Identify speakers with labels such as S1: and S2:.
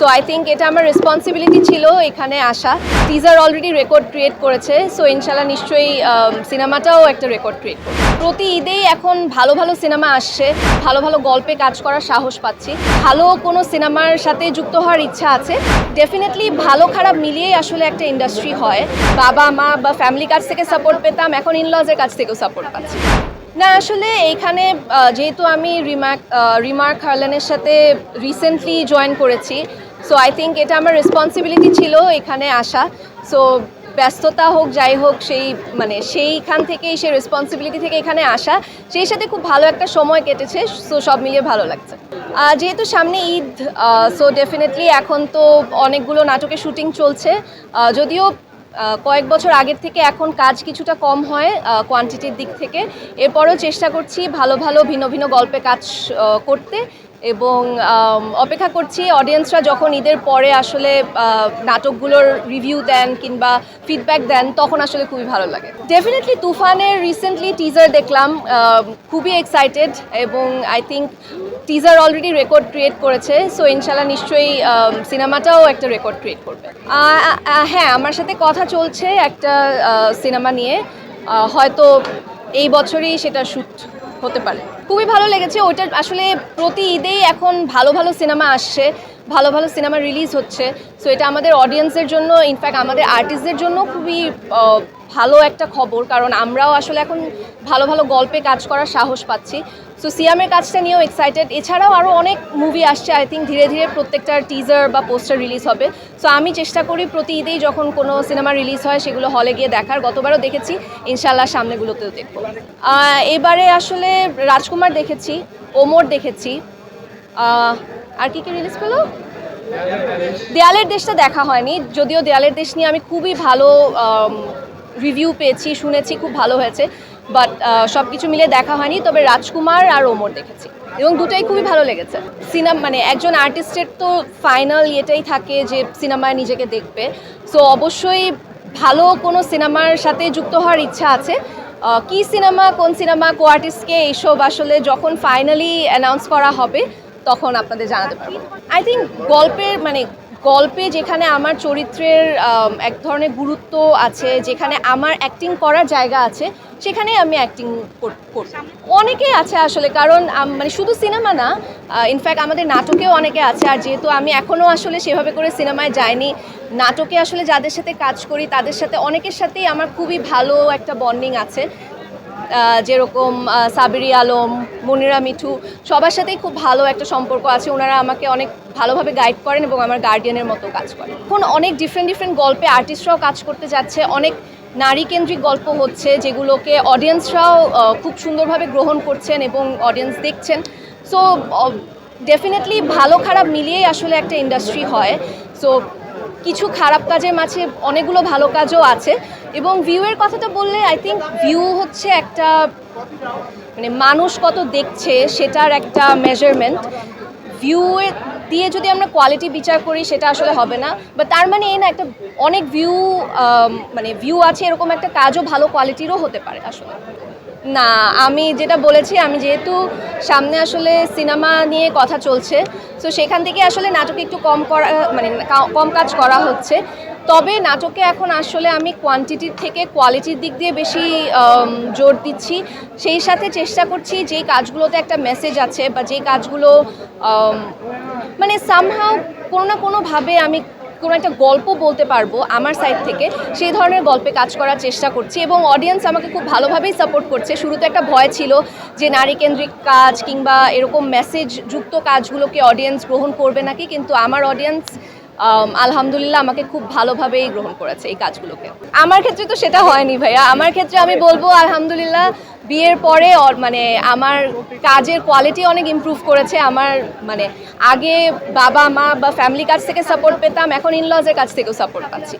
S1: So I think এটা আমার responsibility ছিল এখানে আসা। টিজার অলরেডি রেকর্ড ক্রিয়েট করেছে সো ইনশাল্লাহ নিশ্চয়ই সিনেমাটাও একটা রেকর্ড ক্রিয়েট করবে। প্রতি ঈদেই এখন ভালো ভালো সিনেমা আসছে, ভালো ভালো গল্পে কাজ করার সাহস পাচ্ছি। ভালো কোনো সিনেমার সাথে যুক্ত হওয়ার ইচ্ছা আছে। ডেফিনেটলি ভালো খারাপ মিলিয়েই আসলে একটা ইন্ডাস্ট্রি হয়। বাবা, মা বা ফ্যামিলির কাছ থেকে সাপোর্ট পেতাম, এখন ইনলজের কাছ থেকেও সাপোর্ট পাচ্ছি। না, আসলে এইখানে যেহেতু আমি রিমার্ক রিমার্ক হারলানের সাথে রিসেন্টলি জয়েন করেছি সো আই থিঙ্ক এটা আমার রেসপন্সিবিলিটি ছিল এখানে আসা। সো ব্যস্ততা হোক, যাই হোক, সেই মানে সেইখান থেকেই, সেই রেসপন্সিবিলিটি থেকে এখানে আসা। সেই সাথে খুব ভালো একটা সময় কেটেছে সো সব মিলিয়ে ভালো লাগছে। যেহেতু সামনে ঈদ সো ডেফিনেটলি এখন তো অনেকগুলো নাটকের শুটিং চলছে। যদিও কয়েক বছর আগের থেকে এখন কাজ কিছুটা কম হয় কোয়ান্টিটির দিক থেকে। এরপরও চেষ্টা করছি ভালো ভালো ভিন্ন ভিন্ন গল্পে কাজ করতে। এবং অপেক্ষা করছি অডিয়েন্সরা যখন ঈদের পরে আসলে নাটকগুলোর রিভিউ দেন কিংবা ফিডব্যাক দেন, তখন আসলে খুবই ভালো লাগে। ডেফিনেটলি তুফানের রিসেন্টলি টিজার দেখলাম খুবই এক্সাইটেড এবং I think teaser already record create করেছে সো ইনশাল্লাহ নিশ্চয়ই সিনেমাটাও একটা রেকর্ড ক্রিয়েট করবে। হ্যাঁ আমার সাথে কথা চলছে একটা সিনেমা নিয়ে হয়তো এই বছরই সেটা শ্যুট হতে পারে। খুবই ভালো লেগেছে। ওইটা আসলে প্রতি ঈদেই এখন ভালো ভালো সিনেমা আসছে। ভালো ভালো সিনেমা রিলিজ হচ্ছে। সো এটা আমাদের অডিয়েন্সের জন্য ইনফ্যাক্ট আমাদের আর্টিস্টদের জন্য খুবই ভালো একটা খবর। কারণ আমরাও আসলে এখন ভালো ভালো গল্পে কাজ করার সাহস পাচ্ছি। সো সিয়ামের কাজটা নিয়েও এক্সাইটেড এছাড়াও আরও অনেক মুভি আসছে। আই থিঙ্ক ধীরে ধীরে প্রত্যেকটার টিজার বা পোস্টার রিলিজ হবে। সো আমি চেষ্টা করি প্রতি ঈদেই যখন কোনো সিনেমা রিলিজ হয়, সেগুলো হলে গিয়ে দেখার। গতবারও দেখেছি। ইনশাল্লাহ সামনেগুলোতেও দেখব। এবারে আসলে রাজকুমার দেখেছি, ওমর দেখেছি। আর কি কি রিলিজ পেল? দেয়ালের দেশটা দেখা হয়নি, যদিও দেয়ালের দেশ নিয়ে আমি খুবই ভালো রিভিউ পেয়েছি, শুনেছি, খুব ভালো হয়েছে বাট সব কিছু মিলে দেখা হয়নি, তবে রাজকুমার আর ওমর দেখেছি, এবং দুটাই খুবই ভালো লেগেছে। সিনেমা মানে একজন আর্টিস্টের তো ফাইনাল ইয়েটাই থাকে যে সিনেমায় নিজেকে দেখবে সো অবশ্যই ভালো কোনো সিনেমার সাথে যুক্ত হওয়ার ইচ্ছা আছে কি সিনেমা, কোন সিনেমা কো আর্টিস্টকে এইসব আসলে যখন ফাইনালি অ্যানাউন্স করা হবে তখন আপনাদের জানাতে পারব। আই থিঙ্ক গল্পের মানে গল্পে যেখানে আমার চরিত্রের এক ধরনের গুরুত্ব আছে, যেখানে আমার অ্যাক্টিং করার জায়গা আছে, সেখানেই আমি অ্যাক্টিং করব। অনেকেই আছে আসলে, কারণ মানে শুধু সিনেমা না ইনফ্যাক্ট আমাদের নাটকেও অনেকে আছে, আর যেহেতু আমি এখনও আসলে সেভাবে করে সিনেমায় যাইনি, নাটকে আসলে যাদের সাথে কাজ করি, তাদের সাথে অনেকের সাথেই আমার খুবই ভালো একটা বন্ডিং আছে। যেরকম সাবিরি আলম, মনিরা মিঠু, সবার সাথেই খুব ভালো একটা সম্পর্ক আছে। ওনারা আমাকে অনেক ভালোভাবে গাইড করেন এবং আমার গার্ডিয়ানের মতো কাজ করেন। এখন অনেক ডিফারেন্ট ডিফারেন্ট গল্পে আর্টিস্টরাও কাজ করতে যাচ্ছে। অনেক নারী কেন্দ্রিক গল্প হচ্ছে যেগুলোকে অডিয়েন্সরাও খুব সুন্দরভাবে গ্রহণ করছেন এবং অডিয়েন্স দেখছেন। সো ডেফিনেটলি ভালো খারাপ মিলিয়েই আসলে একটা ইন্ডাস্ট্রি হয়। সো কিছু খারাপ কাজের মাঝে অনেকগুলো ভালো কাজও আছে। এবং ভিউয়ের কথাটা বললে আই থিঙ্ক ভিউ হচ্ছে একটা মানে মানুষ কত দেখছে সেটার একটা মেজারমেন্ট ভিউ দিয়ে যদি আমরা কোয়ালিটি বিচার করি, সেটা আসলে হবে না। বা তার মানে এই না, একটা অনেক ভিউ মানে ভিউ আছে, এরকম একটা কাজও ভালো কোয়ালিটিরও হতে পারে আসলে। না, আমি যেটা বলেছি, আমি যেহেতু সামনে আসলে সিনেমা নিয়ে কথা চলছে, তো সেখান থেকে আসলে নাটকে একটু কম করা মানে কম কাজ করা হচ্ছে। তবে নাটকে এখন আসলে আমি কোয়ান্টিটির থেকে কোয়ালিটির দিক দিয়ে বেশি জোর দিচ্ছি। সেই সাথে চেষ্টা করছি যেই কাজগুলোতে একটা মেসেজ আছে বা যেই কাজগুলো মানে সামহাও কোনো না কোনোভাবে আমি কোনো একটা গল্প বলতে পারব আমার সাইড থেকে, সেই ধরনের গল্পে কাজ করার চেষ্টা করছি এবং অডিয়েন্স আমাকে খুব ভালোভাবেই সাপোর্ট করছে। শুরুতে একটা ভয় ছিল যে নারী কেন্দ্রিক কাজ কিংবা এরকম মেসেজ যুক্ত কাজগুলোকে অডিয়েন্স গ্রহণ করবে নাকি, কিন্তু আমার অডিয়েন্স আলহামদুলিল্লাহ আমাকে খুব ভালোভাবেই গ্রহণ করেছে এই কাজগুলোকে। আমার ক্ষেত্রে তো সেটা হয়নি ভাইয়া। আমার ক্ষেত্রে আমি বলব, আলহামদুলিল্লাহ, বিয়ের পরে মানে আমার কাজের কোয়ালিটি অনেক ইম্প্রুভ করেছে। আমার মানে আগে বাবা, মা বা ফ্যামিলি কাছ থেকে সাপোর্ট পেতাম, এখন ইনলজের কাছ থেকেও সাপোর্ট পাচ্ছি।